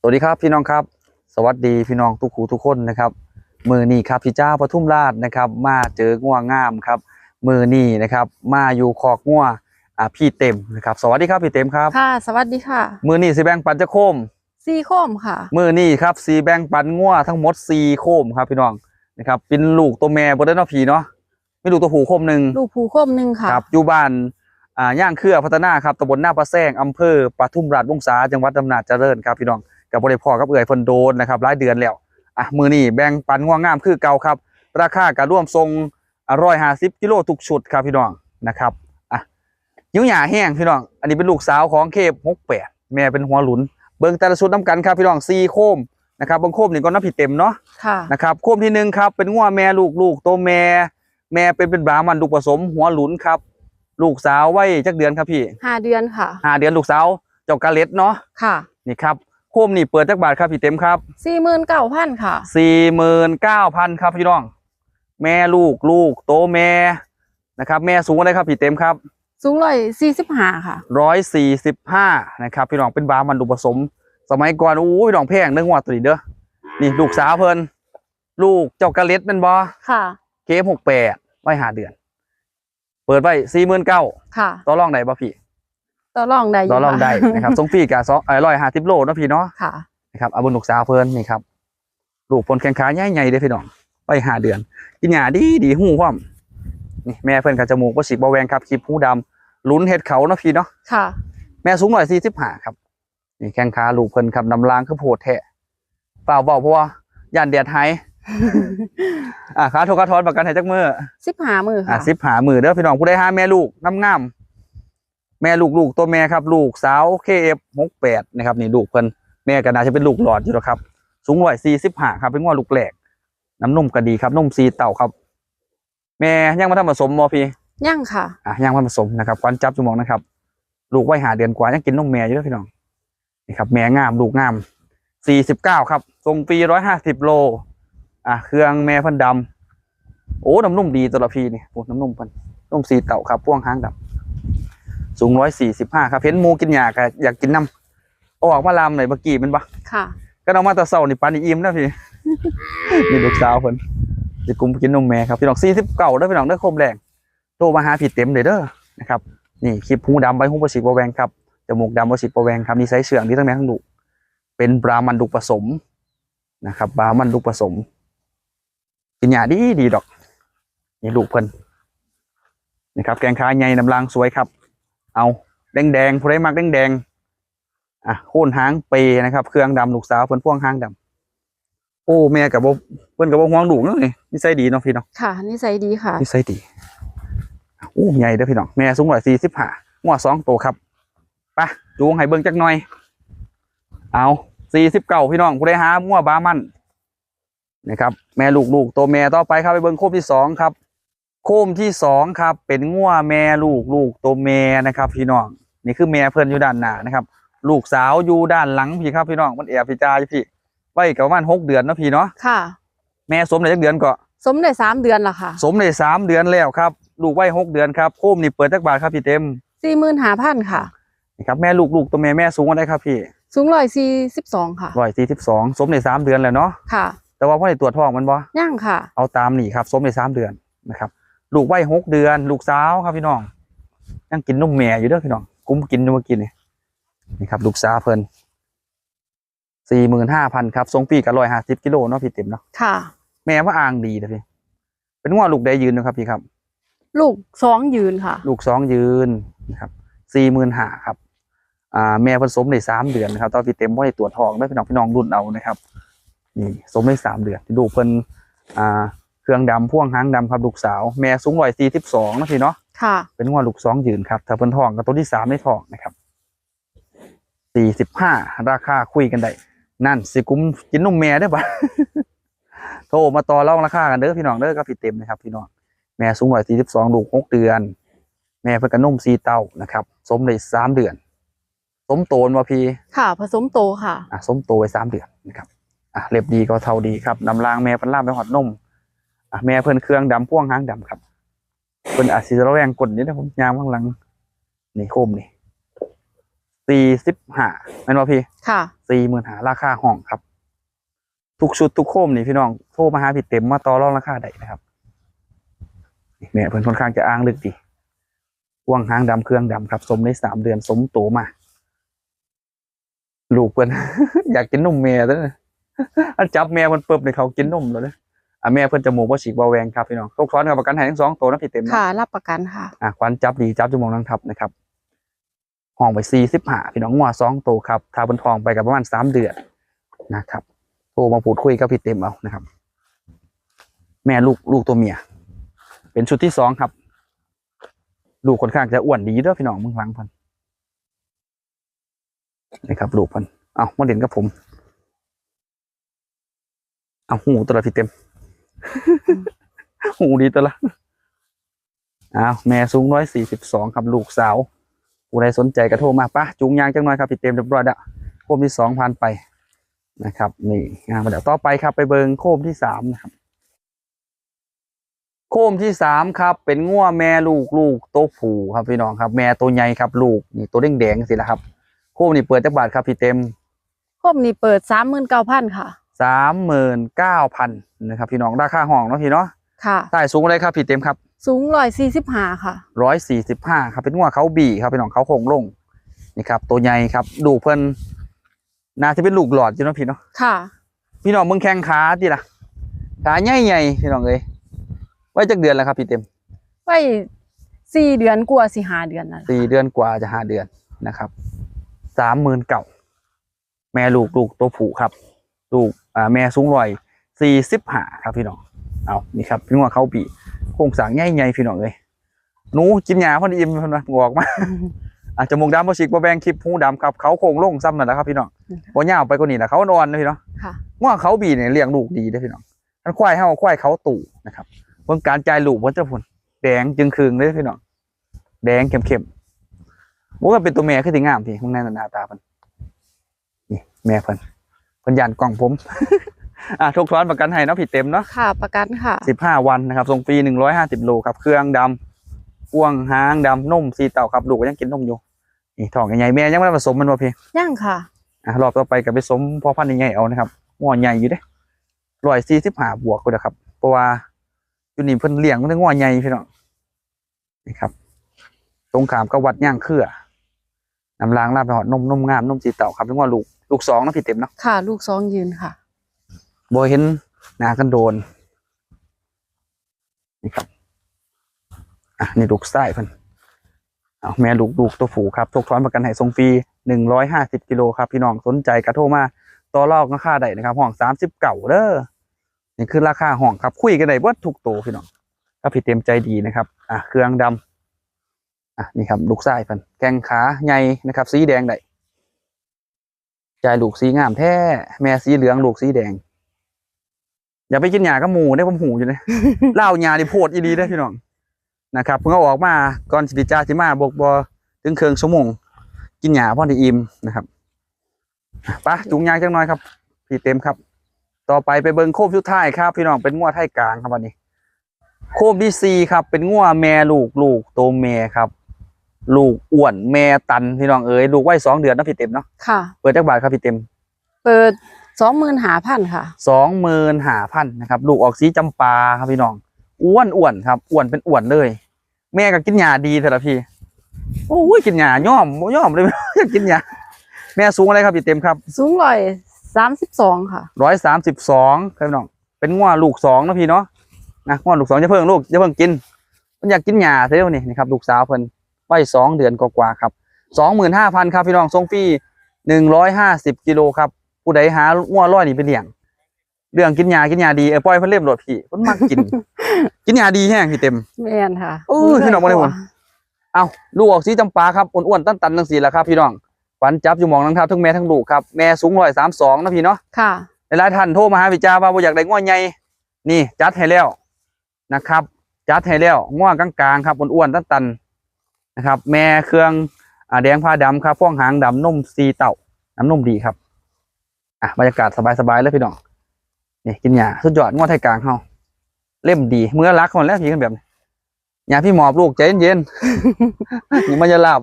สวัสดีครับพี่น้องครับ สวัสดีพี่น้องทุกคูทุกคนนะครับ มือนี้ครับพี่เจ้าปทุมราชนะครับ มาเจอง่วงงามครับ มือนี้นะครับ มาอยู่คอกง่วอ่าพี่เต็มนะครับ สวัสดีครับพี่เต็มครับ ค่ะ สวัสดีค่ะ มือนี้สีแบงปันจะโคมซีโคมค่ะ มือนี้ครับสีแบงปันง่วทั้งหมดสี่โคมครับพี่น้องนะครับเป็นลูกตัวแม่บนเด้นอพีเนาะไม่ลูกตัวผู้โคมหนึ่งลูกผูโคมหนึ่งค่ะครับอยู่บ้านอ่าย่างเครือพัฒนาครับตำบลหน้าประแซงอำเภอปทุมราชวงศาจังหวัดอำนาจเจริญครับพี่น้อง กับบริพอกับเอื่อยเพิ่นโดนนะครับหลายเดือนแล้วอะมือนี้แบ่งปันง่วงงามคือเก่าครับ ราคาการร่วมทรงร้อยห้าสิบกิโลทุกชุดครับพี่น้องนะครับอะยิ้วหยาแห้งพี่น้อง อันนี้เป็นลูกสาวของเคปหกแปดแม่เป็นหัวหลุน เบิ่งแต่ละชุดน้ำกันครับพี่น้องซีโคมนะครับเบางโคมนี่ก็น้ำผิดเต็มเนาะค่ะนะครับโคมที่หนึ่งครับเป็นงัวแม่ลูกลูกตัวแม่ แม่เป็นเป็นบราหมันลูกผสมหัวหลุนครับลูกสาวไว้จักเดือนครับพี่ห้าเดือนค่ะห้าเดือนลูกสาวเจ้ากาเล็ดเนาะค่ะ นี่ครับโคมนี่เปิดจักบาทครับพี่เต็มครับสี่หมื่นเก้าพันค่ะสี่หมื่นเก้าพันครับพี่น้อง แม่ลูกลูกโตแม่นะครับ แม่สูงอะไรครับพี่เต็มครับ สูงร้อยสี่สิบห้าค่ะร้อยสี่สิบห้านะครับ พี่น้องเป็นบราหมันลูกผสม สมัยก่อนอู้พี่น้องแพงเนื้องวดตัวนี้เด้อนี่ลูกสาวเพิ่นลูกเจ้ากาเล็ดเป็นบอค่ะเคฟหกแปดไว้หาเดือน เปิดไว้สี่หมื่นเก้าค่ะต่อรองได้ป่ะพี่ ต่อรองได้ยู่ต่อรองได้ค่ะนะครับส่งฟรีกับสองร้อยห้าสิบโลเนาะพี่เนาะค่ะนะครับเอาบุญลูกสาวเพิ่นนี่ครับลูกพลแข้งขาใหญ่ๆเด้อพี่น้องไว้หาเดือนกินหญ้าดีดีหูพร้อมนี่แม่เพิ่นกับจมูกบ่ฉีกบ่แหวงครับคลิปหูดำลุ้นเห็ดเขาเนาะพี่เนาะค่ะ แม่สูงหน่อยสี่สิบห้าครับนี่แข้งขาลูกเพิ่นครับนำลางคือโพดแท้เปล่าเบาเพราะว่าย่านแดดหายอะขาโทกระทอนประกันให้จักมือสิบห้ามืออะค่ะสิบหามือเด้อพี่น้องผู้ใดหาแม่ลูกงามงามๆ แม่ลูกลูกตัวแม่ครับ ลูกสาวเคเอฟหกแปดนะครับนี่ลูกเพิ่นแม่ก็น่าจะเป็นลูกหลอดอยู่แล้วครับ สูงร้อยสี่สิบห้าครับ เป็นงวลูกแหลกน้ำนมก็ดีครับนมซีเต่าครับ แม่ยังมาทำผสมมอพี่ย่างค่ะอะยังมาผสมนะครับควันจับจมองนะครับ ลูกไว้หาเดือนกว่ายังกินนมแม่อยู่เด้อพี่น้องนี่ครับ แม่งามลูกงามสี่สิบเก้าครับทรงปีร้อยห้าสิบโล อะเครื่องแม่เพันดำโอ้น้ำนุ่มดีตัวละพี่นี่โอ้น้ำนุ่มเพันนุ่มสีเต่าครับพ่วงหางดำ สูงร้อยสี่สิบห้าครับเห็นหมูกินหยาก็อยากกินน้ำเอาออกมาลามหน่อยเมื่อกี้แมันปะค่ะ ก็เอามาแตะเสานี่ปานนี่อิ่มนะพี่นี่ลูกสาวเพิ่นจะกุมกินนมแม่ครับพี่น้องสี่สิบเก้าเด้อพี่น้องเด้อคมแรงโทรมาหาผิดเต็มเลยเด้อนะครับนี่คลิปหูดำใบหูประสิบประแวงครับจมูกดำประสิบประแวงครับนี่ไซส์เสื่องที่ทั้งแม่ทั้งลูกเป็นบรามันลูกผสมนะครับบรามันลูกผสมกินหยาดีดีดอกนี่ลูกเพิ่นนี่ครับแกงขาใหญ่น้ำลางสวยครับ เอาแดงแดงๆผู้ใดมักแดงแดงๆอะโค่นหางเปนะครับ เครื่องดำลูกสาวเพิ่นพ่วงหางดำโอ้แม่กับบ่เพิ่นกับบ่ห่วงลูกเนาะนี่นิสัยดีเนาะพี่เนาะค่ะนิสัยดีค่ะนิสัยดีโอ้ใหญ่เด้อพี่น้องแม่สูงร้อยสี่สิบห้าหัวสองโตวครับไปจูงให้เบิ่งจักหน่อย เอาสี่สิบเก้าพี่น้องผู้ใดหามั่วบามันนะครับ แม่ลูกลูกตัวแม่ต่อไปครับไปเบิ้งโคมที่สองครับ โคมที่สองครับ เป็นงัวแม่ลูกลูกตัวแม่นะครับพี่น้องนี่คือแม่เพื่อนอยู่ด้านหน้านะครับ ลูกสาวอยู่ด้านหลังพี่ครับพี่น้องมันแอบพี่จ้าอยู่พี่ไว้กับประมาณหกเดือนเนาะพี่เนาะค่ะ แม่สมในจักเดือนก็สมได้สามเดือนละค่ะ สมในสามเดือนแล้วครับ ลูกไว้หกเดือนครับโคมนี่เปิดจักบาทครับพี่เต็มสี่หมื่นห้าพันค่ะนี่ครับแม่ลูกลูกตัวแม่แม่สูงกว่าได้ครับพี่ สูงร้อยสี่สิบสองค่ะร้อยสี่สิบสองสมในสามเดือนแล้วเนาะค่ะ แต่ว่าพ่อในตรวจท้องมันบ่ย่างค่ะ เอาตามนี่ครับ สมในสามเดือนนะครับ ลูกไว้หกเดือน ลูกสาวครับพี่น้องยังกินนมแม่อยู่เด้อพี่น้องกุ้มกินอยู่เมื่อกี้นี่นี่ครับ ลูกสาวเพิ่นสี่หมื่นห้าพันครับทรงปีกับร้อยห้าสิบกิโลเนาะพี่เต็มเนาะค่ะ แม่ว่าอ่างดีนะพี่ เป็นว่าลูกได้ยืนนะครับพี่ครับ ลูกสองยืนค่ะ ลูกสองยืนนะครับสี่หมื่นห้าครับ อ่า แม่เพิ่นสมในสามเดือนนะครับ ตอนพี่เต็มว่าในตรวจทองได้พี่น้องพี่น้องรุ่นเอานะครับ นี่สมในสามเดือนลูกเพิ่นอ่า เครื่องดำพ่วงหางดำครับลูกสาว แม่สูงร้อยสี่สิบสองนะพี่เนาะค่ะ เป็นงวดลูกสองยืนครับถ้าเพิ่นทองก็ตัวที่สามในทองนะครับสี่สิบห้าราคาคุยกันได้นั่นสิกุ้มกินนมแม่ได้ปะโทรมาต่อรองราคากันเด้อพี่น้องเด้อก็ผิดเต็มนะครับพี่น้องแม่สูงร้อยสี่สิบสองลูกหกเดือน แม่เพิ่นก็นุ่มซีเต้านะครับสมได้สามเดือน สมโตนว่าพี่ค่ะ ผสมโตค่ะอะสมโตไว้สามเดือนนะครับอะเล็บดีก็เท่าดีครับนำรางแม่เพิ่นล่ามไปหอดนมอะ แม่เพิ่นเครื่องดำพ่วงหางดำครับเพิ่นอาจสิระแวงกดนี่นะผมยามข้างหลังนี่โคมนี่สี่สิบห้าเป็นว่าพี่ ค่ะสี่หมื่นหาราคาห้องครับ ทุกชุดทุกโคมนี่พี่น้องโทรมาหาพี่เต็มมาต่อรองราคาได้นะครับนี่แม่เพิ่นค่อนข้างจะอ้างลึกดีว่างหางดำเครื่องดำครับ สมในสามเดือนสมโตมา ลูกเพิ่นอยากกินนมแม่แล้วนะอันจับแม่เพิ่นเปิบในเขากินนมแล้วนะ อะแม่เพิ่นจมูกบ่ฉีกบ่แหวงครับพี่น้องตกซ้อนกับประกันให้ทั้งสองตัวนะพี่เต็มนะค่ะ รับประกันค่ะ อะควันจับดีจับจมูกนังทับนะครับห้องไปสี่สิบห้าพี่น้องงัวสองตัวครับทาบนทองไปกับประมาณสามเดือนนะครับโทรมาพูดคุยกับพี่เต็มเอานะครับ แม่ลูกลูกตัวเมีย เป็นชุดที่สองครับ ลูกค่อนข้างจะอ้วนดีเด้วยพี่น้องมึงหลังเพันนะครับลูกเพันเอามาเด่นกับผม เอาหูตัวละพี่เต็ม หูดีตัวละอ้าวแม่สูงร้อยสี่สิบสองครับลูกสาวผู้ใดสนใจก็โทรมาปะจูงยางจังหน่อยครับพี่เต็มเรียบร้อยแล้วโคมที่สองพันไปนะครับ นี่งานมาเดี๋ยวต่อไปครับ ไปเบิงโคมที่สามนะครับ โคมที่สามครับ เป็นง่วแม่ลูกลูกโตผูครับพี่น้องครับ แม่ตัวใหญ่ครับ ลูกนี่ตัวแดงๆสิละครับ โคมนี่เปิดจักบาทครับพี่เต็ม โครบนี้เปิดสามหมื่นเก้าพันค่ะ สามหมื่นเก้าพันนะครับพี่น้องราคาห้องเนาะพี่เนาะค่ะใต้สูงอะไรครับพี่เต็มครับ สูงร้อยสี่สิบห้าค่ะร้อยสี่สิบห้าครับเป็นงัวเขาบีครับเป็นของเขาโคงลงนี่ครับ ตัวใหญ่ครับดูเพิ่นน่าจะเป็นลูกหลอดอยู่เนาะพี่เนาะค่ะ พี่น้องมึงแข้งขาดิล่ะขาใหญ่ใหญ่ๆพี่น้องเอ้ยไว้จักเดือนแล้วครับพี่เต็มไว้สี่เดือนกว่าสี่ห้าเดือนนั่นแหละสี่เดือนกว่าจะห้าเดือนนะครับสามหมื่นเก่าแม่ลูกลูกตัวผูครับ ลูกอ่าแม่สูงร้อยสี่สิบห้าครับพี่น้องเอานี่ครับพี่งัวเขาบีโครงสร้างใหญ่ใหญ่ๆพี่น้องเอ้ยหนูกินยาพอดีอิ่มเพิ่นว่างอกมาอาจจะมกดำบ่ฉีกบ่แบงคลิปหูดำครับเขาโคงลงซ้ำนั่นแหละครับพี่น้องบ่ยาวไปกว่านี้นะเขานอนนะพี่น้องค่ะว่าเขาบีเนี่ยเลี้ยงลูกดีเด้อพี่น้องอันควายเฮาควายเขาตู่นะครับเบิ่งการจ่ายลูกมันจะผลแดงจึงคืงเลยพี่น้องแดงเข้มๆบ่ว่าเป็นตัวแม่คือสิงามพี่มึงแน่นหน้าตาเพิ่นนี่แม่เพิ่น เพิ่นย่านกล่องผม อะทุกทอนประกันให้เนาะพี่เต็มเนาะค่ะ ประกันค่ะ15วันนะครับส่งฟรี150โลครับ เครื่องดำอ้วงหางดำนมสีเต่าครับลูกก็ยังกินนมอยู่นี่ท้องใหญ่ๆแม่ยังไม่ได้ผสมมันบ่พี่ย่างค่ะ อะรอบต่อไปกับไปสมพอพันธุ์ใหญ่ๆเอานะครับงอใหญ่อยู่เด้ร้อยสี่สิบห้าบวกก็นะครับ เพราะว่าอยู่นี่เพิ่นเลี้ยงมันได้งอใหญ่พี่น้องนี่ครับ ตรงขามก็วัดย่างเครือ น้ำล้างลาบไปหอดนมนมงามนมสีเต่าครับเป็นว่าลูกลูกสองเนาะพี่เต็มเนาะค่ะ ลูกสองยืนค่ะบเห็นหนากันโดนนี่ครับอะนี่ลูกไส้เพิ่นเอาแม่ลูกลูกตัวผูครับทกทอนประกันให้ทรงฟรีหนึ่งร้อยห้าสิบกิโลครับ พี่น้องสนใจกระโทรมาต่อรองราคาได้นะครับ ห้องสามสิบเก่าเด้อนี่คือราคาห้องครับคุยกันได้เบิดทุกตัวพี่น้องถ้าพี่เต็มใจดีนะครับ อะเครื่องดำ อะนี่ครับลูกไส้เพิ่นแกงขาใหญ่นะครับ สีแดงได้ใจายลูกสีงามแท้แม่สีเหลืองลูกสีแดง อย่าไปกินหญ้ากับหมูได้ผมหูอยู่เลยเล่าหญ้าดิโพดอีดีได้อพี่น้องนะครับเพิ่งเอาออกมาก่อนสิริจ้าสิมาบกบอถึงเครื่องชั่วโมงกินหญ้าพอดีอิ่มนะครับไปะจุงยางจังน้อยครับพี่เต็มครับ ต่อไปไปเบิงโคมสุดท้ายครับ พี่น้องเป็นงัวไทยกลางครับวันนี้ โคมที่สี่ครับ เป็นงัวแม่ลูกลูกโตวแม่ครับ ลูกอ้วนแม่ตันพี่น้องเอ๋ยลูกไว้สองเดือนเนาะพี่เต็มเนาะค่ะ เปิดจักบาทครับพี่เต็ม เปิดสองหมื่นหาพันค่ะสองหมื่นหาพันนะครับลูกออกสีจำปาครับพี่น้องอ้วนอ้วนครับอ้วนเป็นอ้วนเลย แม่ก็กินยาดีเถอะละพี่โอ้ยกินยาย่อมบ่ย่อมเลยอยากกินยาแม่สูงอะไรครับพี่เต็มครับ สูงร้อยสามสิบสองค่ะร้อยสามสิบสองครับพี่น้องเป็นง้อลูกสองนะพี่เนาะนะง้อลูกสองจะเพิ่งลูกจะเพิ่งกินมันอยากกินยาเท่านี่นะครับลูกสาวเพิ่น ไว้สองเดือนกว่าๆครับสองหมื่นห้าพันครับพี่น้องทรงฟรีหนึ่งร้อยห้าสิบกิโลครับผู้ใดหาง้อร้อยนี่ไปเลี้ยงเรื่องกินยากินยาดีเออปล่อยเพิ่นเล่มโหลดพี่เพิ่นมักกิน กินยาดีแห้งพี่เต็มแม่นค่ะโอ้ยพี่น้องบ่ได้หมดเอาลูกออกสีจำปาครับอ้วนๆตันๆทั้งสี่แหละครับ พี่น้องฝันจับอยู่หมองนังทับทั้งแม่ทั้งลูกครับแม่สูงร้อยสามสองนะพี่เนาะค่ะหลายๆท่านโทรมาหาพี่จ้าว่าบ่อยากได้ง้อใหญ่นี่จัดให้แล้วนะครับ จัดให้แล้วง้อกลางๆครับอ้วนๆตันๆ นะครับ แม่เครื่องอ่าแดงผ้าดำครับพ่วงหางดำนมซีเต่าน้ำนมดีครับอะบรรยากาศสบายๆเลยพี่น้องนี่กินหญ้าสุดยอดง้อไทยกลางเฮาเล่มดีเมื่อรักคนแล้วพี่กันแบบนี้หญ้าพี่หมอบลูกใจเย็นๆนี่มันจะหลับ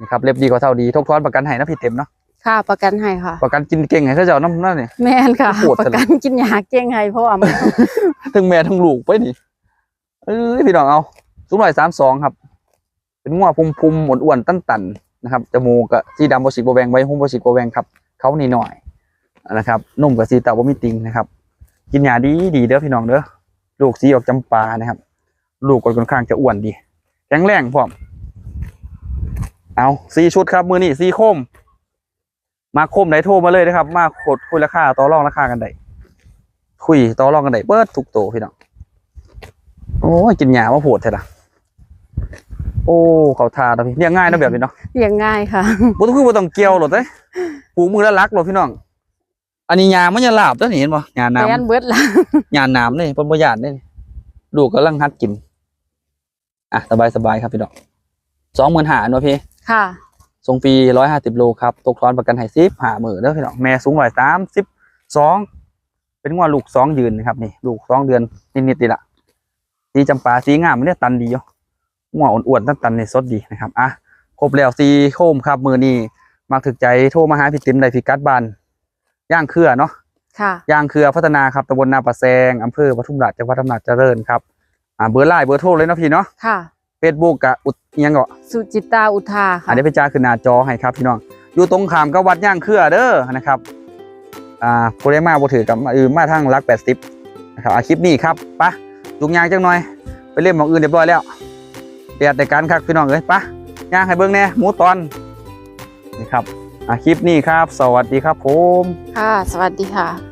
นะครับเล็บดีกว่าเท่าดีทบทวนประกันให้นะพี่เต็มเนาะค่ะประกันให้ค่ะ ประกันกินเก่งให้เขาเจ้าน้ำนั่นนี่แม่นค่ะโหดประกันกินยาเก่งให้เพราะว่ามันทั้งแม่ทั้งลูกไปนี่เอ้ยพี่น้องเอาสูงหน่อยสามสองครับ เป็นงัวพุมพุมๆอ้วนตันตันๆนะครับจมูกกับสีดำบสิกบแวงไว้หุ้มบสิกบแวงครับเขานี่หน่อยนะครับนุ่มกับสีเต่าบ่มีติงนะครับ กินยาดีดีเด้อพี่น้องเด้อลูกสีออกจำปานะครับ ลูกก็ค่อนข้างจะอ้วนดี แข็งแรงพร้อมเอาสีชุดครับมือนี่สีโคม มาโคมไหนโทรมาเลยนะครับ มาขดคุยราคาต่อรองราคากันได้คุยต่อรองกันได้เบิดทุกโตพี่น้องโอ้ยกินหยามาโผดเถอะนะ โอ้เขาทานะพี่เรียกง่ายนะแบบนี้เนาะเลี้ยงง่ายค่ะบ่ต้องคือบ่ต้องเกี่ยวหรอกเด้ปลูกมือละลักหรอกพี่น้อง อันนี้หยามันจะลาบเด้อนี่เห็นบ่หยาแม่นน้ำเบิดละหยาน้ำนี่เพิ่นบ่หยาดนี่ลูกกำลังหัดกิน อะสบายๆครับพี่น้อง25,000เนาะพี่ ค่ะทรงปีร้อยห้าสิบโลครับตกทอนประกันให้ซิบหาหมื่นเด้อพี่น้องแม่สูงร้อยสามสิบสองเป็นงวลูกสองยืนนะครับนี่ ลูกสองเดือนนิดๆนี่ละสีจำปาสีงามมันเนี่ยตันดีอยู่ งวอ้วนๆตันตันๆนี่สดดีนะครับอะครบแล้วสีโคมครับมือนี้มักถึกใจโทรมาหาพี่ติ๋มได้พิกัดบ้านย่างเครือเนาะค่ะย่างเครือพัฒนาครับตำบลนาปะแซงอำเภอปทุมราชจังหวัดอำนาจเจริญครับอ่าเบอร์ไลน์เบอร์โทรเลยเนาะพี่เนาะค่ะเฟซบุ๊กกับอุดอิหยังเกาะสุจิตาอุทาค่ะอันนี้เป็นจ้าคือหน้าจอให้ครับพี่น้องอยู่ตรงขามกับวัดย่างเครือเด้อนะครับอ่าโปรเดมาบ่ถือกับอื่นมาทางรักแปดสิบนะครับอาคลิปนี้ครับปะจุงยางจังหน่อย ไปเล่นหมองอื่นเรียบร้อยแล้วเดียดแต่การครับพี่น้องเอ้ยปะย่างให้เบิ้งแน่หมูตอนนี่ครับคลิปนี้ครับ สวัสดีครับผม ค่ะ สวัสดีค่ะ